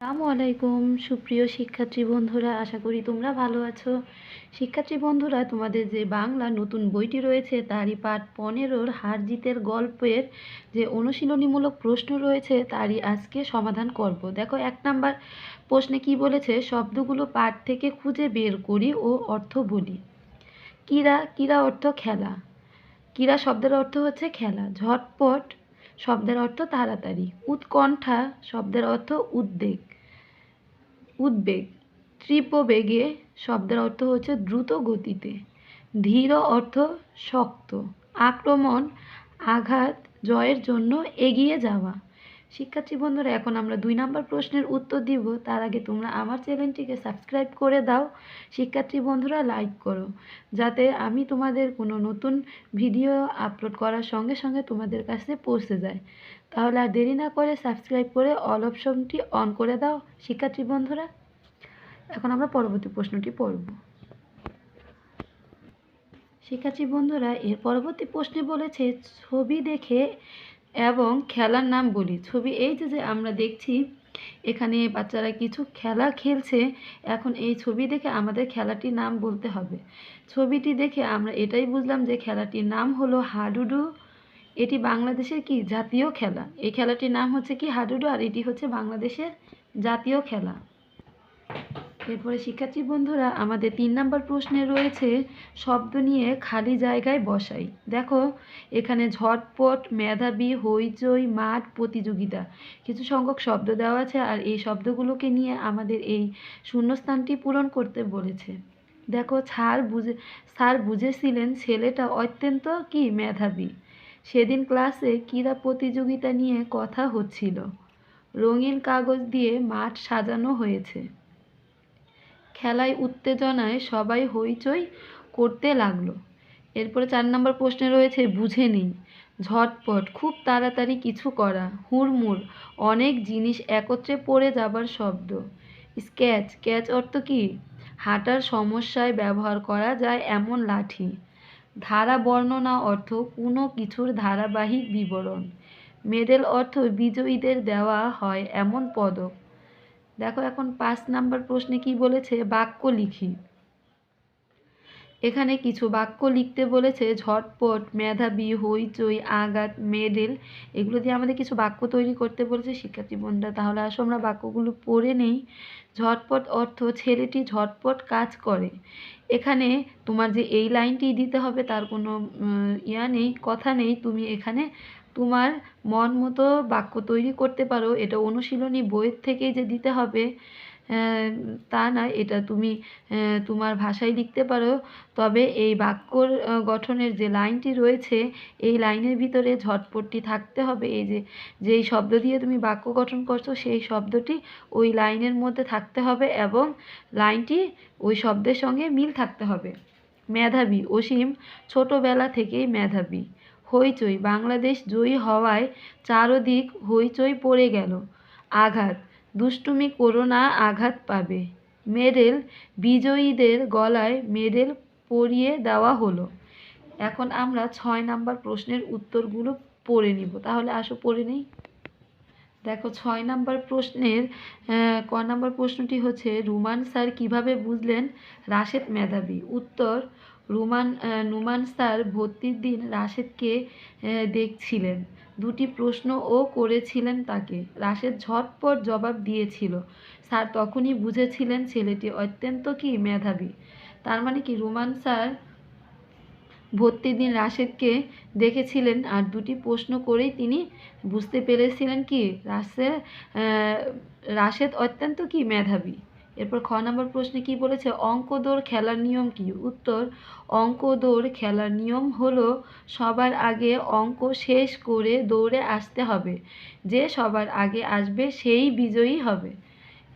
আসসালামু আলাইকুম, সুপ্রিয় শিক্ষার্থী বন্ধুরা, আশা করি তোমরা ভালো আছো। শিক্ষার্থী বন্ধুরা, তোমাদের যে বাংলা নতুন বইটি রয়েছে, তারই পাঠ পনেরোর হার জিতের গল্পের যে অনুশীলনীমূলক প্রশ্ন রয়েছে, তারই আজকে সমাধান করব। দেখো, এক নাম্বার প্রশ্নে কি বলেছে, শব্দগুলো পাঠ থেকে খুঁজে বের করি ও অর্থ বলি। ক্রীড়া ক্রীড়া অর্থ খেলা। ক্রীড়া শব্দের অর্থ হচ্ছে খেলা। ঝটপট শব্দের অর্থ তাড়াতাড়ি। উৎকণ্ঠা শব্দের অর্থ উদ্বেগ। উদ্বেগ। তীব্রবেগে শব্দের অর্থ হচ্ছে দ্রুত গতিতে। ধীর অর্থ শক্ত। আক্রমণ, আঘাত, জয়ের জন্য এগিয়ে যাওয়া। শিক্ষার্থী বন্ধুরা, এখন আমরা দুই নম্বর প্রশ্নের উত্তর দিব। তার আগে তোমরা আমার চ্যানেলটিকে সাবস্ক্রাইব করে দাও। শিক্ষার্থী বন্ধুরা, লাইক করো। যাতে আমি তোমাদের কোনো নতুন ভিডিও আপলোড করার সঙ্গে সঙ্গে তোমাদের কাছে পৌঁছে যায়। তাহলে আর দেরি না করে সাবস্ক্রাইব করে অল অপশনটি অন করে দাও, শিক্ষার্থী বন্ধুরা। এখন আমরা পরবর্তী প্রশ্নটি পড়ব। শিক্ষার্থী বন্ধুরা, এর পরবর্তী প্রশ্নে বলেছে, ছবি দেখে এবং খেলার নাম বলি। ছবি এই যে যে আমরা দেখছি, এখানে বাচ্চারা কিছু খেলা খেলছে, এখন এই ছবি দেখে আমাদের খেলাটির নাম বলতে হবে। ছবিটি দেখে আমরা এটাই বুঝলাম যে খেলাটির নাম হলো হাডুডু। এটি বাংলাদেশের কি? জাতীয় খেলা। এই খেলাটির নাম হচ্ছে কি হাডুডু, আর এটি হচ্ছে বাংলাদেশের জাতীয় খেলা। এরপরে, শিক্ষার্থী বন্ধুরা, আমাদের তিন নম্বর প্রশ্নে রয়েছে, শব্দ নিয়ে খালি জায়গায় বসাই। দেখো, এখানে ঝটপট, মেধাবী, হইচই, মাঠ, প্রতিযোগিতা। কিছু সংখ্যক শব্দ দেওয়া আছে আর এই শব্দগুলোকে নিয়ে আমাদের এই শূন্যস্থানটি পূরণ করতে বলেছে। দেখো ছাড় বুঝে, স্যার বুঝেছিলেন, ছেলেটা অত্যন্ত কি, মেধাবী। সেদিন ক্লাসে ক্রীড়া প্রতিযোগিতা নিয়ে কথা হচ্ছিল। রঙিন কাগজ দিয়ে মাঠ সাজানো হয়েছে। খেলায় উত্তেজনায় সবাই হইচই করতে লাগল। এরপরে চার নম্বর প্রশ্নে রয়েছে, বুঝে নিই ঝটপট, খুব তাড়াতাড়ি কিছু করা। হুড়মুড়, অনেক জিনিস একত্রে পড়ে যাবার শব্দ। স্কেচ স্কেচ অর্থ কি? হাঁটার সমস্যায় ব্যবহার করা যায় এমন লাঠি। ধারা বর্ণনা অর্থ কোনো কিছুর ধারাবাহিক বিবরণ। মেডেল অর্থ বিজয়ীদের দেওয়া হয় এমন পদক। দেখো এখন পাঁচ নাম্বার প্রশ্নে কি বলেছে? বাক্য লিখি। এখানে কিছু বাক্য লিখতে বলেছে, ঝটপট, মেধাবী, হইচই, আঘাত, মেডেল। এগুলো দিয়ে আমাদের কিছু বাক্য তৈরি করতে বলেছে শিক্ষার্থী বন্ধুরা তাহলে আসো আমরা বাক্যগুলো পড়ে নেই। ঝটপট অর্থ, ছেলেটি ঝটপট কাজ করে। এখানে তোমার যে এই লাইনটি দিতে হবে, তার কোনো ইয়া নেই, কথা নেই। তুমি এখানে তোমার মন মতো বাক্য তৈরি করতে পারো। এটা অনুশীলনী বইয়ের থেকেই যে দিতে হবে তা নয়, এটা তুমি তোমার ভাষায় লিখতে পারো। তবে এই বাক্যর গঠনের যে লাইনটি রয়েছে, এই লাইনের ভিতরে ঝটপটটি থাকতে হবে। এই যে, যেই শব্দ দিয়ে তুমি বাক্য গঠন করছ, সেই শব্দটি ওই লাইনের মধ্যে থাকতে হবে এবং লাইনটি ওই শব্দের সঙ্গে মিল থাকতে হবে। মেধাবী, অসীম, ছোটোবেলা থেকেই মেধাবী। হইচই। বাংলাদেশ জয়ী হওয়ায় চারদিক হইচই পড়ে গেল। আঘাত, দুষ্টুমি করো না, আঘাত পাবে। মেডেল, বিজয়ীদের গলায় মেডেল পরিয়ে দেওয়া হলো। এখন আমরা ছয় নাম্বার প্রশ্নের উত্তরগুলো পড়ে নিব। তাহলে আসো পড়ে নিই। দেখো, ছয় নাম্বার প্রশ্নের ক নাম্বার প্রশ্নটি হচ্ছে, রুমান স্যার কীভাবে বুঝলেন রাশেদ মেধাবী? উত্তর রুমান নুমান স্যার ভর্তির দিন রাশেদকে দেখছিলেন। দুটি প্রশ্নও করেছিলেন তাকে। রাশেদ ঝটপট জবাব দিয়েছিল, স্যার, তখনই বুঝেছিলেন ছেলেটি অত্যন্ত কি মেধাবী। তার মানে কি, রুমান স্যার ভর্তির দিন রাশেদকে দেখেছিলেন আর দুটি প্রশ্ন করেই তিনি বুঝতে পেরেছিলেন কি রাশেদ রাশেদ অত্যন্ত কি মেধাবী। এরপর খ নম্বর প্রশ্নে কি বলেছে? অঙ্ক দৌড় খেলার নিয়ম কি? উত্তর অঙ্ক দৌড় খেলার নিয়ম হলো সবার আগে অঙ্ক শেষ করে দৌড়ে আসতে হবে। যে সবার আগে আসবে সেই বিজয়ী হবে।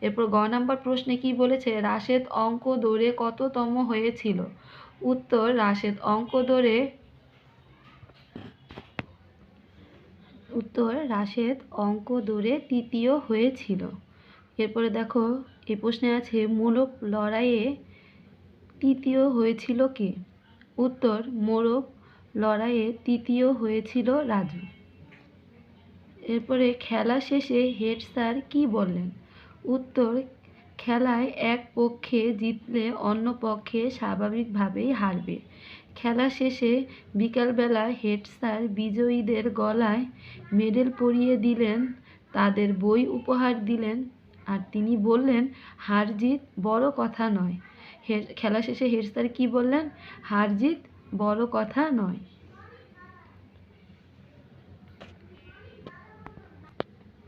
এরপর গ নম্বর প্রশ্নে কি বলেছে? রাশেদ অঙ্ক দৌড়ে কততম হয়েছিল? উত্তর, রাশেদ অঙ্ক দৌড়ে উত্তর, রাশেদ অঙ্ক দৌড়ে তৃতীয় হয়েছিল। এরপরে দেখো এই প্রশ্নে আছে, মোরগ লড়াইয়ে তৃতীয় হয়েছিল কে? উত্তর, মোরগ লড়াইয়ে তৃতীয় হয়েছিল রাজু। এরপরে খেলা শেষে হেড স্যার কী বললেন? উত্তর, খেলায় এক পক্ষে জিতলে অন্য পক্ষে স্বাভাবিকভাবেই হারবে। খেলা শেষে বিকালবেলা হেড স্যার বিজয়ীদের গলায় মেডেল পরিয়ে দিলেন, তাদের বই উপহার দিলেন আর তিনি বললেন হার জিত বড় কথা নয়। খেলা শেষে হেড স্যার কী বললেন? হার জিত বড় কথা নয়।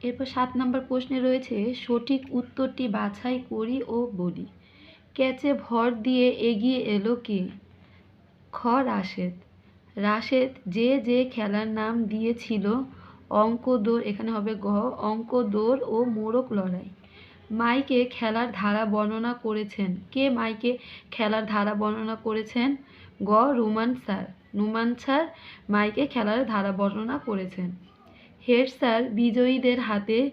এরপর সাত নম্বর প্রশ্নে রয়েছে, সঠিক উত্তরটি বাছাই করি ও বলি। ক্যাচে ভর দিয়ে এগিয়ে এলো কে? খ, রাশেদ। রাশেদ যে যে খেলার নাম দিয়েছিল অঙ্ক দৌড় এখানে হবে গ অঙ্ক দৌড় ও মোড়ক লড়াই। মাইকে খেলার ধারা বর্ণনা করেছেন। কে মাইকে খেলার ধারা বর্ণনা করেছেন? গ. রুমান স্যার। রুমান স্যার মাইকে খেলার ধারা বর্ণনা করেছেন। হেড স্যার বিজয়ীদের হাতে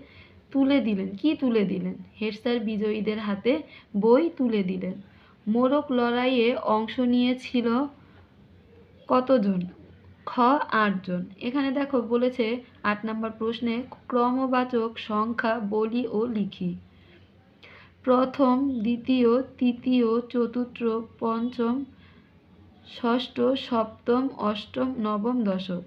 তুলে দিলেন। কি তুলে দিলেন? হেড স্যার বিজয়ীদের হাতে বই তুলে দিলেন। মোরক লড়াইয়ে অংশ নিয়েছিল কতজন? খ. আটজন। এখানে দেখো বলেছে আট নম্বর প্রশ্নে ক্রমবাচক সংখ্যা বলি ও লিখি। প্রথম, দ্বিতীয়, তৃতীয়, চতুর্থ, পঞ্চম, ষষ্ঠ, সপ্তম, অষ্টম, নবম, দশম।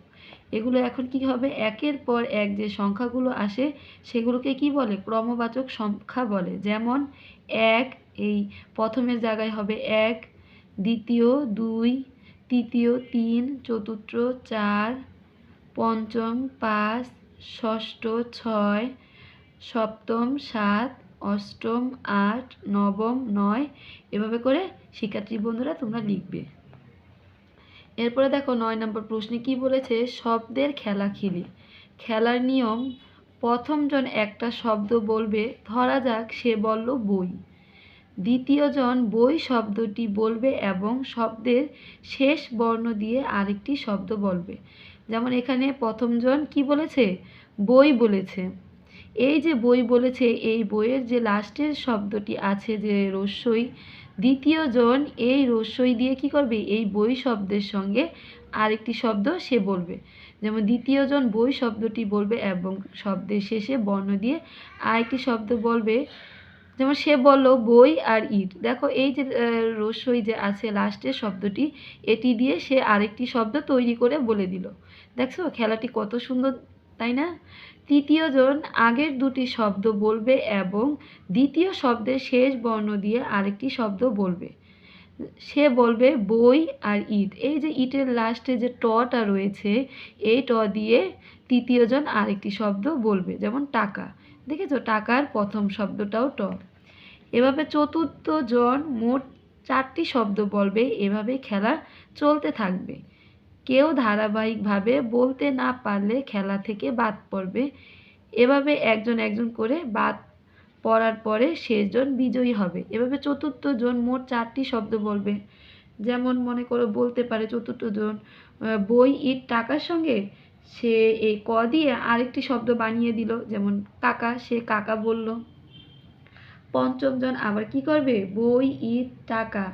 এগুলো এখন কি হবে? একের পর এক যে সংখ্যাগুলো আসে, সেগুলোকে কি বলে? ক্রমবাচক সংখ্যা বলে। যেমন, এক এই প্রথমের জায়গায় হবে এক, দ্বিতীয় দুই, তৃতীয় তিন, চতুর্থ চার, পঞ্চম পাঁচ, ষষ্ঠ ছয়, সপ্তম সাত অষ্টম, আট, নবম, নয়, এভাবে করে শিক্ষার্থী বন্ধুরা তোমরা লিখবে। এরপরে দেখো নয় নম্বর প্রশ্নে কি বলেছে? শব্দের খেলা খেলি। খেলার নিয়ম প্রথমজন একটা শব্দ বলবে, ধরা যাক সে বলল বই। দ্বিতীয়জন বই শব্দটি বলবে এবং শব্দের শেষ বর্ণ দিয়ে আরেকটি শব্দ বলবে। যেমন এখানে প্রথমজন কি বলেছে? বই বলেছে। এই যে বই বলেছে এই বইয়ের যে লাস্টের শব্দটি আছে যে রস্যই দ্বিতীয়জন এই রস্যই দিয়ে কি করবে? এই বই শব্দের সঙ্গে আরেকটি শব্দ সে বলবে। যেমন দ্বিতীয়জন বই শব্দটি বলবে এবং শব্দের শেষে বর্ণ দিয়ে আরেকটি শব্দ বলবে। যেমন সে বলল বই আর ইট। দেখো এই যে আহ, রস্যই যে আছে লাস্টের শব্দটি এটি দিয়ে সে আরেকটি শব্দ তৈরি করে বলে দিল। দেখছ খেলাটি কত সুন্দর তাই না? তৃতীয়জন আগের দুটি শব্দ বলবে এবং দ্বিতীয় শব্দের শেষ বর্ণ দিয়ে আরেকটি শব্দ বলবে। সে বলবে বই আর ইট। এই যে ইটের লাস্টে যে টটা রয়েছে, এই ট দিয়ে তৃতীয়জন আরেকটি শব্দ বলবে, যেমন টাকা। দেখেছ? টাকার প্রথম শব্দটাও ট। এভাবে চতুর্থ জন মোট চারটি শব্দ বলবে এভাবে খেলা চলতে থাকবে। কেউ ধারাবাহিকভাবে বলতে না পারলে খেলা থেকে বাদ পড়বে। এভাবে একজন একজন করে বাদ পড়ার পরে শেষজন বিজয়ী হবে। এভাবে চতুর্থ জন মোট চারটি শব্দ বলবে। যেমন মনে করো, বলতে পারে চতুর্থ জন বই, ইট, টাকার সঙ্গে সে এই ক দিয়ে আরেকটি শব্দ বানিয়ে দিল। যেমন, কাকা, সে কাকা বলল। পঞ্চম জন আবার কি করবে? বই, ইট, টাকা।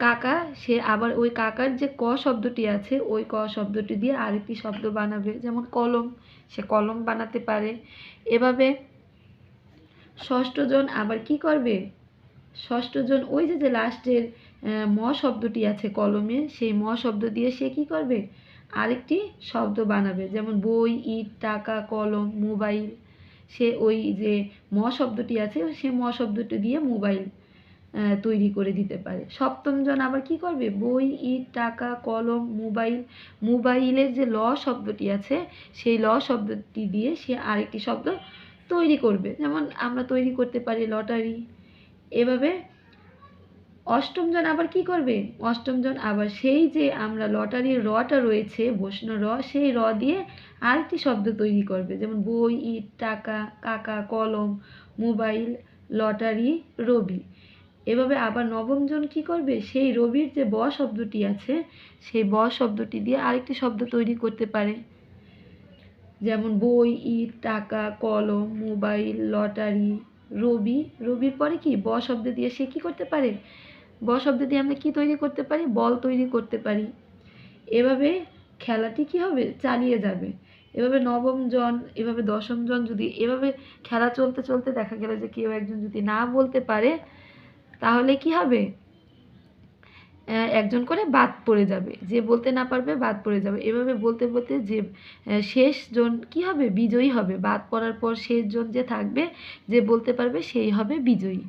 কাকা, সে আবার ওই কাকার যে ক শব্দটি আছে, ওই ক শব্দটি দিয়ে আরেকটি শব্দ বানাবে। যেমন কলম, সে কলম বানাতে পারে। এভাবে ষষ্ঠজন আবার কি করবে? ষষ্ঠজন ওই যে যে লাস্টের ম শব্দটি আছে কলমে, সেই ম শব্দ দিয়ে সে কি করবে? আরেকটি শব্দ বানাবে। যেমন বই, ইট, টাকা, কলম, মোবাইল। সে ওই যে ম শব্দটি আছে, সে ম শব্দটি দিয়ে মোবাইল তৈরি করে দিতে পারে। সপ্তম জন আবার কি করবে? বই, ইট, টাকা, কলম, মোবাইল মোবাইলের যে ল শব্দটি আছে, সেই ল শব্দটি দিয়ে সে আরেকটি শব্দ তৈরি করবে। যেমন আমরা তৈরি করতে পারি লটারি। এভাবে অষ্টম জন আবার কি করবে? অষ্টম জন আবার সেই যে আমরা লটারির রটা রয়েছে বৈষ্ণ র, সেই র দিয়ে আরেকটি শব্দ তৈরি করবে। যেমন বই, ইট, টাকা, কাকা, কলম, মোবাইল, লটারি, রবি। এভাবে আবার নবম জন কি করবে? সেই রবির যে ব শব্দটি আছে, সেই ব শব্দটি দিয়ে আরেকটি শব্দ তৈরি করতে পারে। যেমন বই, ইট, টাকা, কলম, মোবাইল, লটারি, রবি। রবির পরে কি? ব শব্দ দিয়ে সে কি করতে পারে? ব শব্দ দিয়ে আমরা কি তৈরি করতে পারি? বল তৈরি করতে পারি। এভাবে খেলাটি কি হবে? চালিয়ে যাবে। এভাবে নবম জন, এভাবে দশম জন যদি এভাবে খেলা চলতে চলতে দেখা গেল যে কেউ একজন যদি না বলতে পারে তাহলে কি হবে? একজন করে বাদ পড়ে যাবে। যে বলতে না পারবে বাদ পড়ে যাবে। এভাবে বলতে বলতে যে আহ, শেষ জন কি হবে? বিজয়ী হবে। বাদ পড়ার পর শেষ জন যে থাকবে যে বলতে পারবে সেই হবে বিজয়ী।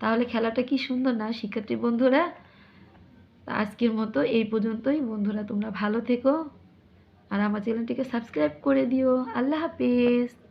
তাহলে খেলাটা কি সুন্দর না? শিক্ষার্থী বন্ধুরা আজকের মতো এই পর্যন্তই। বন্ধুরা তোমরা ভালো থেকো। আর আমার চ্যানেলটিকে সাবস্ক্রাইব করে দিও। আল্লাহ হাফেজ।